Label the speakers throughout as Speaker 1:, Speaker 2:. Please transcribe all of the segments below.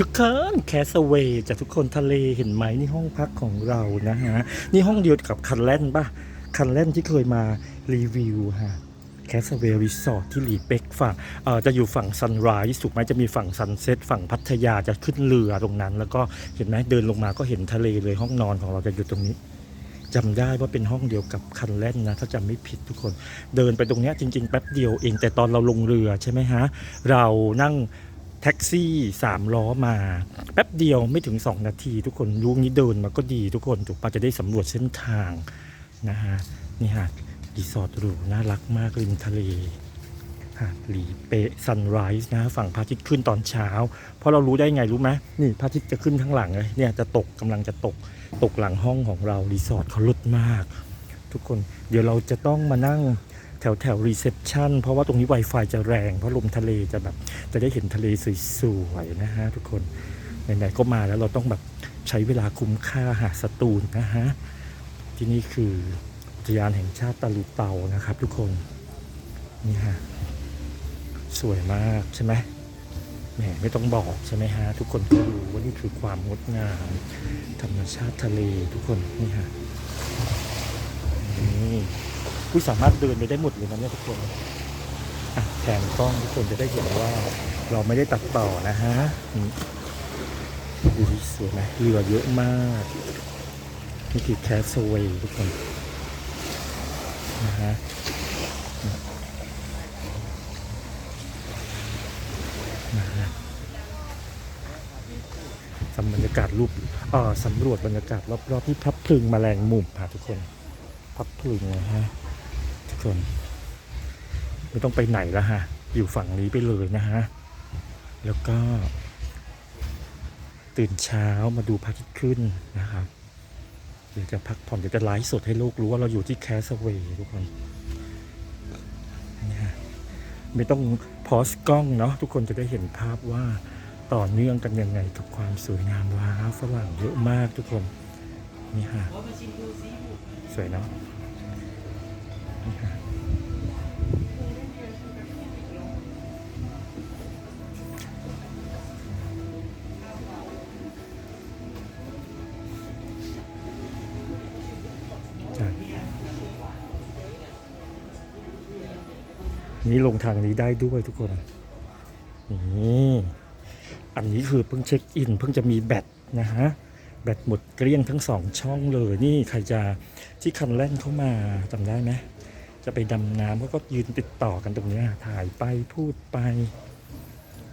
Speaker 1: ชุกเคินแคสเวย์จากทุกคนทะเลเห็นไหมนี่ห้องพักของเรานะฮะ นี่ห้องเดียวกับคันแลนป่ะ คันแลนที่เคยมารีวิวฮะแคสเวย์รีสอร์ทที่หลีเป็กฝั่งเอ่อจะอยู่ฝั่งซันไรส์ถูกไหมจะมีฝั่งซันเซ็ตฝั่งพัทยาจะขึ้นเรือตรงนั้น แล้วก็เห็นไหมเดินลงมาก็เห็นทะเลเลยห้องนอนของเราจะอยู่ตรงนี้จำได้ว่าเป็นห้องเดียวกับคันแลนนะ ถ้าจำไม่ผิดทุกคน เดินไปตรงเนี้ยจริง ๆ แป๊บเดียวเองแต่ตอนเราลงเรือใช่ไหมฮะ เรานั่ง แท็กซี่สามล้อมา แป๊บเดียวไม่ถึง 2 นาที ทุกคนยุงนี้เดินมาก็ดีทุกคนถูกปะจะได้สำรวจเส้นทางนะฮะนี่ฮะรีสอร์ทหรูน่ารักมากริมทะเลหาดหลีเป๊ะซันไรส์นะฝั่งพระอาทิตย์ขึ้นตอนเช้า เพราะเรารู้ได้ไงรู้ไหมนี่พระอาทิตย์จะขึ้นข้างหลังเลยเนี่ยจะตกกำลังจะตกตกหลังห้องของเรารีสอร์ทเขาลดมาก ทุกคนเดี๋ยวเราจะต้องมานั่ง ถวแถวรีเซพชันเพราะว่าตรงนี้ Wi-Fi จะแรง เพราะลมทะเลจะแบบจะได้เห็นทะเลสวยๆนะฮะทุกคนไหนๆก็มาแล้วเราต้องแบบใช้เวลาคุ้มค่าหาสตูลนะฮะที่นี่คืออุทยานแห่งชาติตะลุเตานะครับ ทุกคนนี่ฮะสวยมากใช่ไหมแหมไม่ต้องบอกใช่ไหมฮะทุกคนก็รู้ว่านี่คือความงดงามธรรมชาติทะเลทุกคนนี่ฮะนี่ ผู้สามารถเดินไปได้หมดเลยนะเนี่ยทุกคนอะแผนกล้องทุกคนจะได้เห็นว่า เราไม่ได้ตัดต่อนะฮะนี่ดูดิสวยไหมเรือเยอะมากนี่คือแคสเวย์ทุกคนนะฮะนะฮะสำบรรยากาศรูปเอ่อสำรวจบรรยากาศรอบๆที่พับพลึงแมลงมุมค่ะทุกคน พับพลึงนะฮะ ทุกคนไม่ต้องไปไหนแล้วฮะ อยู่ฝั่งนี้ไปเลยนะฮะ แล้วก็ ตื่นเช้ามาดูพระอาทิตย์ขึ้นนะครับเดี๋ยวจะพักผ่อนเดี๋ยวจะไลฟ์สดให้โลกรู้ว่าเราอยู่ที่แคสเวย์ทุกคนนี่ฮะไม่ต้องพอสกล้องเนาะทุกคนจะได้เห็นภาพว่าต่อเนื่องกันยังไงกับความสวยงามว้าวฝรั่งเยอะมากทุกคนนี่ฮะสวยเนาะ นี่ลงทางนี้ได้ด้วยทุกคนนี่อันนี้คือเพิ่งเช็คอิน เพิ่งจะมีแบตนะฮะแบตหมดเกลี้ยงทั้งสองช่องเลยนี่ใครจะที่คันแล่นเข้ามาจำได้ไหม จะไปดำน้ำเขาก็ยืนติดต่อกันตรงนี้ถ่ายไปพูดไป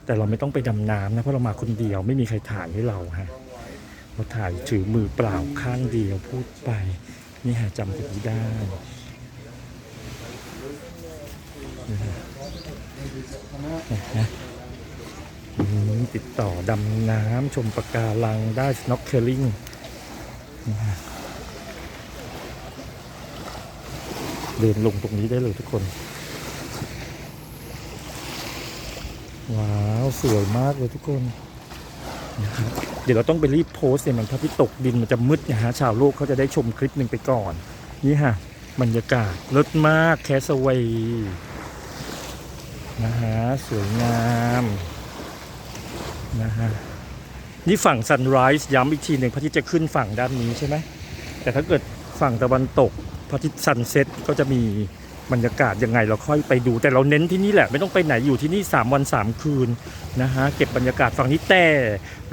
Speaker 1: แต่เราไม่ต้องไปดำน้ำนะเพราะเรามาคนเดียวไม่มีใครถ่ายให้เราฮะเราถ่ายถือมือเปล่าข้างเดียวพูดไป นี่ฮะจำตรงนี้ได้นี่ฮะติดต่อดำน้ำชมปะการังได้ snorkeling นี่ฮะ เดินลงตรงนี้ได้เลยทุกคน ว้าว สวยมากเลยทุกคนนะครับเดี๋ยวเราต้องไปรีบโพสเนี่ยมันถ้าที่ตกดินมันจะมืดนะฮะชาวโลกเขาจะได้ชมคลิปหนึ่งไปก่อน นี่ฮะบรรยากาศเลิศมากแคสเวย์นะฮะสวยงามนะฮะนี่ฝั่งซันไรส์ย้ำอีกทีหนึ่งพระอาทิตย์จะขึ้นฝั่งด้านนี้ใช่ไหมแต่ถ้าเกิดฝั่งตะวันตก ระอาทิตย์ซันเซ็ตก็จะมีบรรยากาศยังไงเราค่อยไปดู แต่เราเน้นที่นี่แหละไม่ต้องไปไหนอยู่ที่นี่ 3 วัน 3 คืนนะฮะเก็บบรรยากาศฝั่งนี้แต่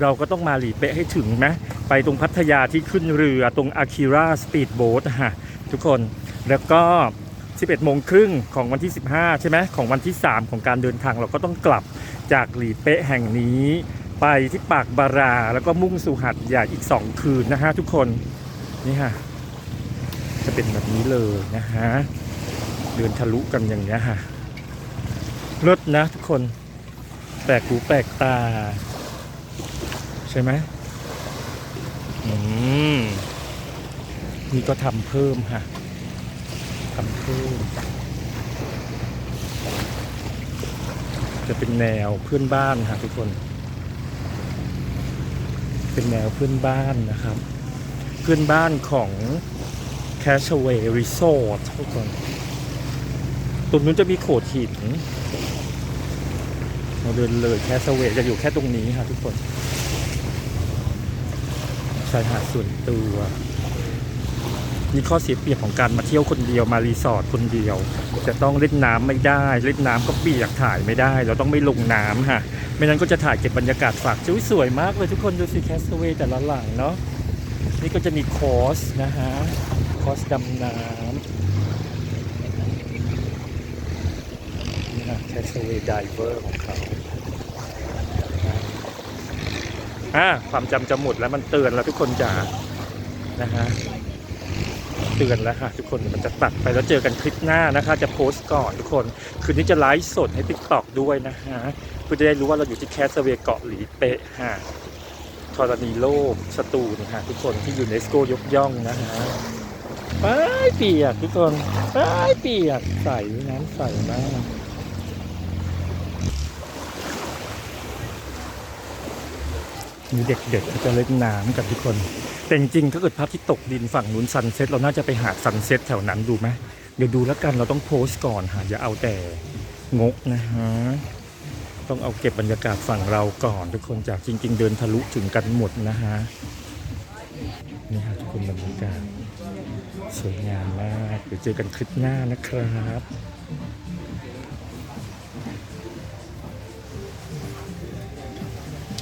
Speaker 1: เราก็ต้องมาหลีเป๊ะให้ถึงไหมไปตรงพัทยาที่ขึ้นเรือตรงอาคิราสปีดโบ๊ทฮะทุกคนแล้วก็ 11โมงครึ่งของวันที่ 15 ใช่ไหมของวันที่ 3 ของการเดินทางเราก็ต้องกลับจากหลีเป๊ะแห่งนี้ ไปที่ปากบารา แล้วก็มุ่งสู่หัดใหญ่อีก 2 คืนนะฮะทุกคนนี่ฮะ จะเป็นแบบนี้เลยนะฮะ เดินทะลุกันอย่างเงี้ยฮะเลิศนะทุกคน แปลกหูแปลกตา ใช่ไหมอืมนี่ก็ทำเพิ่มค่ะทำเพิ่ม จะเป็นแนวเพื่อนบ้านค่ะทุกคน เป็นแนวเพื่อนบ้านนะครับ เพื่อนบ้านของ Cashaway Resort ทุกคนตรงนู้นจะมีโขดหิน เราเดินเลยแคสเวจะอยู่แค่ตรงนี้ค่ะทุกคนชายหาดส่วนตัวนี่ข้อเสียเปรียบของการมาเที่ยวคนเดียวมารีสอร์ทคนเดียว จะต้องเล่นน้ำไม่ได้เล่นน้ำก็เปียกถ่ายไม่ได้ เราต้องไม่ลงน้ำฮะไม่นั้นก็จะถ่ายเก็บบรรยากาศฝากจุ้ยสวยมากเลยทุกคนดูสิแคสเวย์แต่ละหลังเนาะนี่ก็จะมีคอร์สนะฮะ คอสดำน้ำนี่ฮะแคสเวย์ดิเวอร์ของเขาอ่าความจำจะหมดแล้วมันเตือนแล้วทุกคนจ๋านะฮะเตือนแล้วค่ะทุกคนมันจะตัดไปแล้วเจอกันคลิปหน้านะคะ จะโพสต์ก่อนทุกคน คืนนี้จะไลฟ์สดให้ติ๊กตอกด้วยนะฮะเพื่อจะได้รู้ว่าเราอยู่ที่แคสเวย์เกาะหลีเปะฮะธรณีโลกสตูลฮะทุกคนที่ยูเนสโกยกย่องนะฮะ ไปเปียกทุกคนไปเปียกใสน้ำใสมากมีเด็กๆจะเล่นน้ำกันทุกคน แต่จริงๆถ้าเกิดภาพที่ตกดินฝั่งนู้นซันเซ็ตเราน่าจะไปหาซันเซ็ตแถวนั้นดูไหมเดี๋ยวดูแล้วกันเราต้องโพสต์ก่อนค่ะอย่าเอาแต่งกนะฮะต้องเอาเก็บบรรยากาศฝั่งเราก่อนทุกคนจากจริง ๆ เดินทะลุถึงกันหมดนะฮะ นี่ฮะทุกคนบรรยากาศสวยงามมากเดี๋ยวเจอกันคลิปหน้านะครับ